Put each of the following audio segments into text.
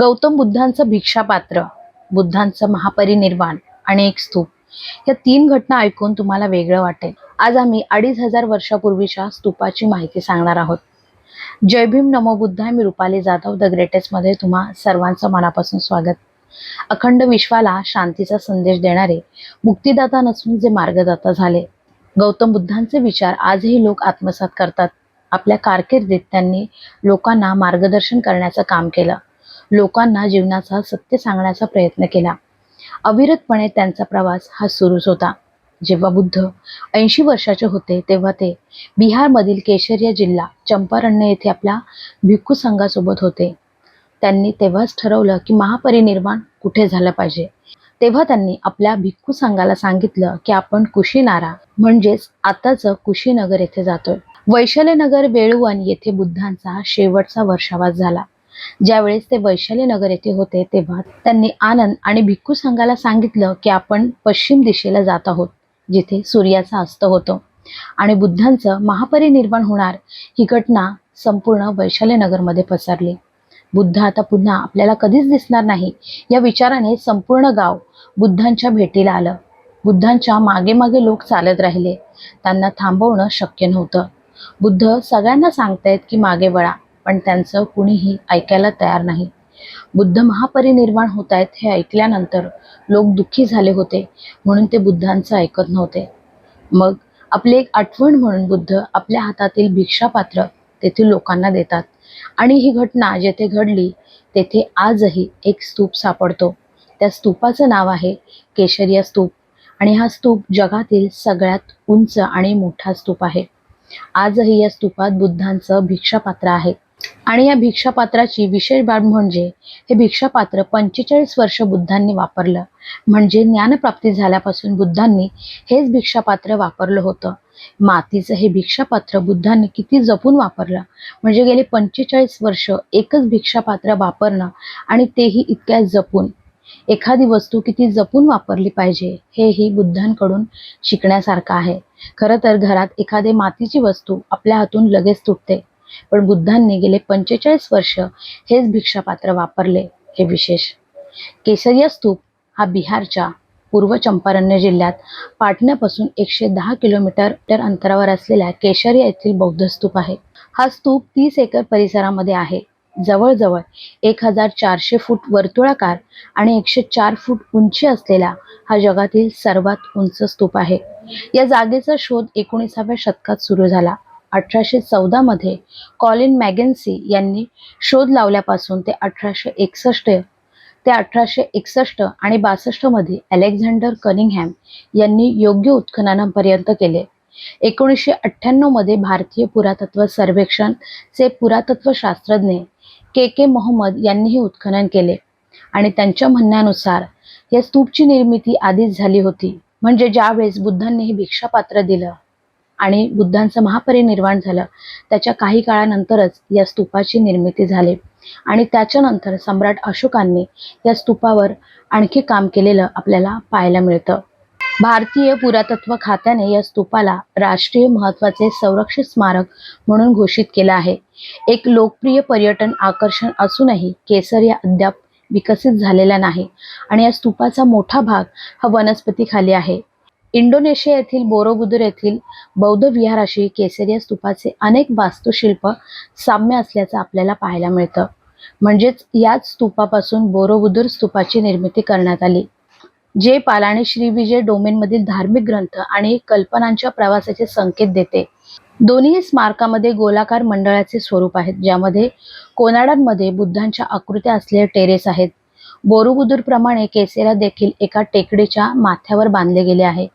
गौतम बुद्धांचं भिक्षापात्र बुद्धांचं महापरिनिर्वाण आणि एक स्तूप. या तीन घटना ऐकून तुम्हाला वेगळं वाटेल. आज आम्ही अडीच हजार वर्षापूर्वीच्या स्तूपाची माहिती सांगणार आहोत. जय भीम नमो बुद्धाय मी रुपाली जाधव द ग्रेटेस्टमध्ये तुम्हा सर्वांचं मनापासून स्वागत. अखंड विश्वाला शांतीचा संदेश देणारे मुक्तिदाता नसून जे मार्गदाता झाले. गौतम बुद्धांचे विचार आजही लोक आत्मसात करतात. आपल्या कारकिर्दीत त्यांनी लोकांना मार्गदर्शन करण्याचं काम केलं. लोकांना जीवनाचा सत्य सांगण्याचा प्रयत्न केला. अविरतपणे त्यांचा प्रवास हा सुरूच होता. जेव्हा बुद्ध ऐंशी वर्षाचे होते तेव्हा ते बिहारमधील केशरिया जिल्हा चंपारण्य येथे आपल्या भिक्खू संघासोबत होते. त्यांनी तेव्हाच ठरवलं की महापरिनिर्वाण कुठे झालं पाहिजे. तेव्हा त्यांनी आपल्या भिक्खू संघाला सांगितलं की आपण कुशीनारा म्हणजेच आताचं कुशीनगर येथे जातोय. वैशालीनगर वेळुवन येथे बुद्धांचा शेवटचा वर्षावास झाला. ज्यावेळेस ते वैशालीनगर येथे होते तेव्हा त्यांनी आनंद आणि भिक्खू संघाला सांगितलं की आपण पश्चिम दिशेला जात आहोत जिथे सूर्याचा अस्त होतो. आणि बुद्धांचं महापरिनिर्वाण होणार ही घटना संपूर्ण वैशालीनगरमध्ये पसरली. बुद्ध आता पुन्हा आपल्याला कधीच दिसणार नाही या विचाराने संपूर्ण गाव बुद्धांच्या भेटीला आलं. बुद्धांच्या मागे मागे लोक चालत राहिले. त्यांना थांबवणं शक्य नव्हतं. बुद्ध सगळ्यांना सांगतायत की मागे वळा. पण त्यांचं कुणीही ऐकायला तयार नाही. बुद्ध महापरिनिर्वाण होत आहेत हे ऐकल्यानंतर लोक दुःखी झाले होते म्हणून ते बुद्धांचं ऐकत नव्हते. मग आपली एक आठवण म्हणून बुद्ध आपल्या हातातील भिक्षापात्र तेथील लोकांना देतात आणि ही घटना जेथे घडली तेथे आजही एक स्तूप सापडतो. त्या स्तूपाचं नाव आहे केशरिया स्तूप आणि हा स्तूप जगातील सगळ्यात उंच आणि मोठा स्तूप आहे. आजही या स्तूपात बुद्धांचं भिक्षापात्र आहे. आणि या भिक्षापात्राची विशेष बाब म्हणजे हे भिक्षापात्र पंचेचाळीस वर्ष बुद्धांनी वापरलं. म्हणजे ज्ञानप्राप्ती झाल्यापासून बुद्धांनी हेच भिक्षापात्र वापरलं होतं. मातीचं हे भिक्षापात्र बुद्धांनी किती जपून वापरलं. म्हणजे गेले पंचेचाळीस वर्ष एकच भिक्षापात्र वापरणं आणि तेही इतक्या जपून. एखादी वस्तू किती जपून वापरली पाहिजे हेही बुद्धांकडून शिकण्यासारखं आहे. खरं तर घरात एखादी मातीची वस्तू आपल्या हातून लगेच तुटते. पण बुद्धांनी गेले पंचेचाळीस वर्ष हेच भिक्षापात्र वापरले हे विशेष. केसरिया स्तूप हा बिहारच्या पूर्व चंपारण्य जिल्ह्यात पाटण्यापासून एकशे दहा किलोमीटर अंतरावर असलेल्या केशरिया येथील बौद्ध स्तूप आहे. हा स्तूप तीस एकर परिसरामध्ये आहे. जवळजवळ एक हजार चारशे फूट वर्तुळाकार आणि एकशे चार फूट उंची असलेला हा जगातील सर्वात उंच स्तूप आहे. या जागेचा शोध एकोणीसाव्या शतकात सुरू झाला. अठराशे चौदा मध्ये कॉलिन मॅगेन्सी यांनी शोध लावल्यापासून ते अठराशे एकसष्ट ते अठराशे एकसष्ट आणि बासष्टमध्ये अलेक्झांडर कनिंगहॅम यांनी योग्य उत्खननापर्यंत केले. एकोणीसशे अठ्ठ्याण्णवमध्ये भारतीय पुरातत्व सर्वेक्षणचे पुरातत्व शास्त्रज्ञ के के मोहम्मद यांनीही उत्खनन केले आणि त्यांच्या म्हणण्यानुसार या स्तूपची निर्मिती आधीच झाली होती. म्हणजे ज्यावेळेस बुद्धांनी हे भिक्षापात्र दिलं आणि बुद्धांचं महापरिनिर्वाण झालं. त्याच्या काही काळानंतरच या स्तूपाची निर्मिती झाली. आणि त्याच्यानंतर सम्राट अशोकांनी या स्तूपावर आणखी काम केलेलं आपल्याला पाहायला मिळतं. भारतीय पुरातत्व खात्याने या स्तूपाला राष्ट्रीय महत्त्वाचे संरक्षित स्मारक म्हणून घोषित केलं आहे. एक लोकप्रिय पर्यटन आकर्षण असूनही केसर या अद्याप विकसित झालेला नाही. आणि या स्तूपाचा मोठा भाग हा वनस्पतीखाली आहे. इंडोनेशिया येथील बोरोबुदूर येथील बौद्ध विहाराशी केसरिया स्तूपाचे अनेक वास्तुशिल्प साम्य असल्याचं आपल्याला पाहायला मिळतं. म्हणजेच याच स्तूपापासून बोरोबुदूर स्तूपाची निर्मिती करण्यात आली. जे पालाने श्री विजय डोमेनमधील धार्मिक ग्रंथ आणि कल्पनांच्या प्रवासाचे संकेत देते. दोन्ही स्मारकामध्ये गोलाकार मंडळाचे स्वरूप आहेत ज्यामध्ये कोनाडांमध्ये बुद्धांच्या आकृत्या असलेले टेरेस आहेत. बोरुबुदूर प्रमाणे केसेरा देखील एका टेकडीच्या माथ्यावर बांधले गेले आहे.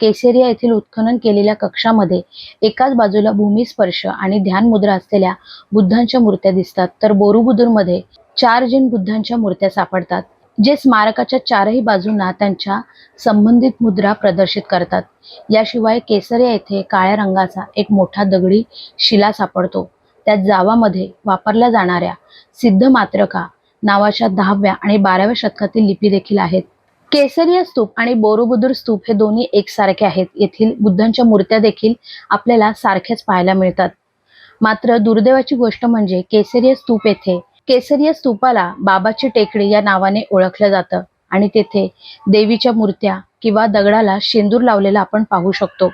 केसेरिया येथील उत्खनन केलेल्या कक्षामध्ये एकाच बाजूला भूमिस्पर्श आणि ध्यान मुद्रा असलेल्या बुद्धांच्या मूर्त्या दिसतात. तर बोरुबुदूरमध्ये चार जैन बुद्धांच्या मूर्त्या सापडतात जे स्मारकाच्या चारही बाजूंना त्यांच्या संबंधित मुद्रा प्रदर्शित करतात. याशिवाय केसरिया येथे काळ्या रंगाचा एक मोठा दगडी शिला सापडतो. त्या जावामध्ये वापरल्या जाणाऱ्या सिद्ध मात्रका नावाच्या दहाव्या आणि बाराव्या शतकातील लिपी देखील आहेत. केसरिया स्तूप आणि बोरोबुदूर स्तूप हे दोन्ही एकसारखे आहेत. येथील बुद्धांच्या मूर्त्या देखील आपल्याला सारख्याच पाहायला मिळतात. मात्र दुर्दैवाची गोष्ट म्हणजे केसरिया स्तूप येथे केसरिया स्तूपाला बाबाची टेकडी या नावाने ओळखलं जातं आणि तेथे देवीच्या मूर्त्या किंवा दगडाला शेंदूर लावलेला आपण पाहू शकतो.